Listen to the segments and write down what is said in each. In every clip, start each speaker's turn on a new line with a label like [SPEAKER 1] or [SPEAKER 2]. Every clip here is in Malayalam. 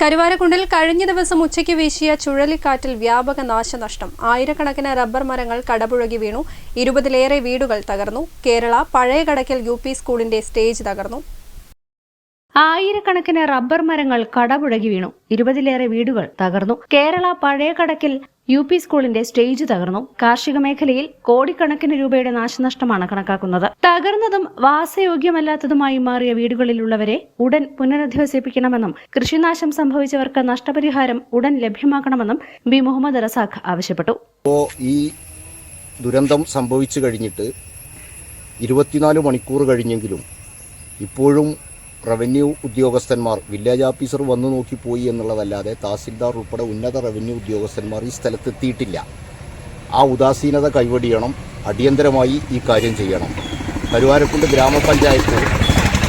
[SPEAKER 1] കരുവാരക്കുണ്ടിൽ കഴിഞ്ഞ ദിവസം ഉച്ചയ്ക്ക് വീശിയ ചുഴലിക്കാറ്റിൽ വ്യാപക നാശനഷ്ടം. ആയിരക്കണക്കിന് റബ്ബർ മരങ്ങൾ കടപുഴകി വീണു. ഇരുപതിലേറെ വീടുകൾ തകർന്നു. കേരള പഴയ കടക്കൽ യു പി സ്കൂളിന്റെ സ്റ്റേജ് തകർന്നു.
[SPEAKER 2] ആയിരക്കണക്കിന് റബ്ബർ മരങ്ങൾ കടപുഴകി വീണു. ഇരുപതിലേറെ വീടുകൾ തകർന്നു. കേരള പഴയ കടക്കിൽ യു പി സ്കൂളിന്റെ സ്റ്റേജ് തകർന്നു. കാർഷിക മേഖലയിൽ കോടിക്കണക്കിന് രൂപയുടെ നാശനഷ്ടമാണ് കണക്കാക്കുന്നത്. തകർന്നതും വാസയോഗ്യമല്ലാത്തതുമായി മാറിയ വീടുകളിലുള്ളവരെ ഉടൻ പുനരധിവസിപ്പിക്കണമെന്നും കൃഷിനാശം സംഭവിച്ചവർക്ക് നഷ്ടപരിഹാരം ഉടൻ ലഭ്യമാക്കണമെന്നും ബി. മുഹമ്മദ് റസാഖ് ആവശ്യപ്പെട്ടു.
[SPEAKER 3] ഈ ദുരന്തം സംഭവിച്ചു കഴിഞ്ഞിട്ട് ഇരുപത്തിനാല് മണിക്കൂർ കഴിഞ്ഞെങ്കിലും ഇപ്പോഴും റവന്യൂ ഉദ്യോഗസ്ഥന്മാർ വില്ലേജ് ഓഫീസർ വന്നു നോക്കി പോയി എന്നുള്ളതല്ലാതെ തഹസിൽദാർ ഉൾപ്പെടെ ഉന്നത റവന്യൂ ഉദ്യോഗസ്ഥന്മാർ ഈ സ്ഥലത്തെത്തിയിട്ടില്ല. ആ ഉദാസീനത കൈവടിയണം അടിയന്തരമായി ഈ കാര്യം ചെയ്യണം. കരുവാരക്കുണ്ട് ഗ്രാമപഞ്ചായത്ത്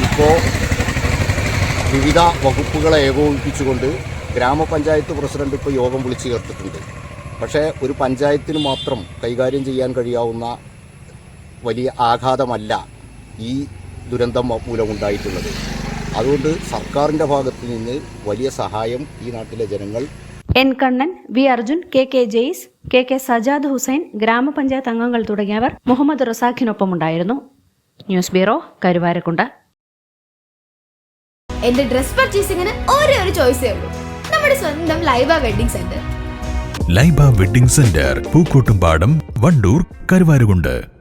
[SPEAKER 3] ഇപ്പോൾ വിവിധ വകുപ്പുകളെ ഏകോപിപ്പിച്ചുകൊണ്ട് ഗ്രാമപഞ്ചായത്ത് പ്രസിഡന്റ് ഇപ്പോൾ യോഗം വിളിച്ചു ചേർത്തിട്ടുണ്ട്. പക്ഷേ ഒരു പഞ്ചായത്തിന് മാത്രം കൈകാര്യം ചെയ്യാൻ കഴിയാവുന്ന വലിയ ആഘാതമല്ല ഈ ദുരന്തം മൂലമുണ്ടായിട്ടുള്ളത്. അതുകൊണ്ട് സർക്കാരിന്റെ ഭാഗത്ത് നിന്ന് വലിയ സഹായം ഈ നാട്ടിലെ ജനങ്ങൾ
[SPEAKER 2] N Kannan V Arjun K K Jaise K K Sajad Hussain ഗ്രാമപഞ്ചായത്ത് അംഗങ്ങൾ തുടങ്ങിയവർ മുഹമ്മദ് റസാഖിനൊപ്പമുണ്ടായിരുന്നു. News bureau Karuvarakund.
[SPEAKER 4] എന്റെ ഡ്രസ് പർച്ചേസിംഗിന് ഒരേ ഒരു ചോയ്സേ ഉള്ളൂ. നമ്മുടെ സ്വന്തം Laiba wedding centre.
[SPEAKER 5] Laiba wedding centre Pookkottumpadam Wandoor Karuvarakund.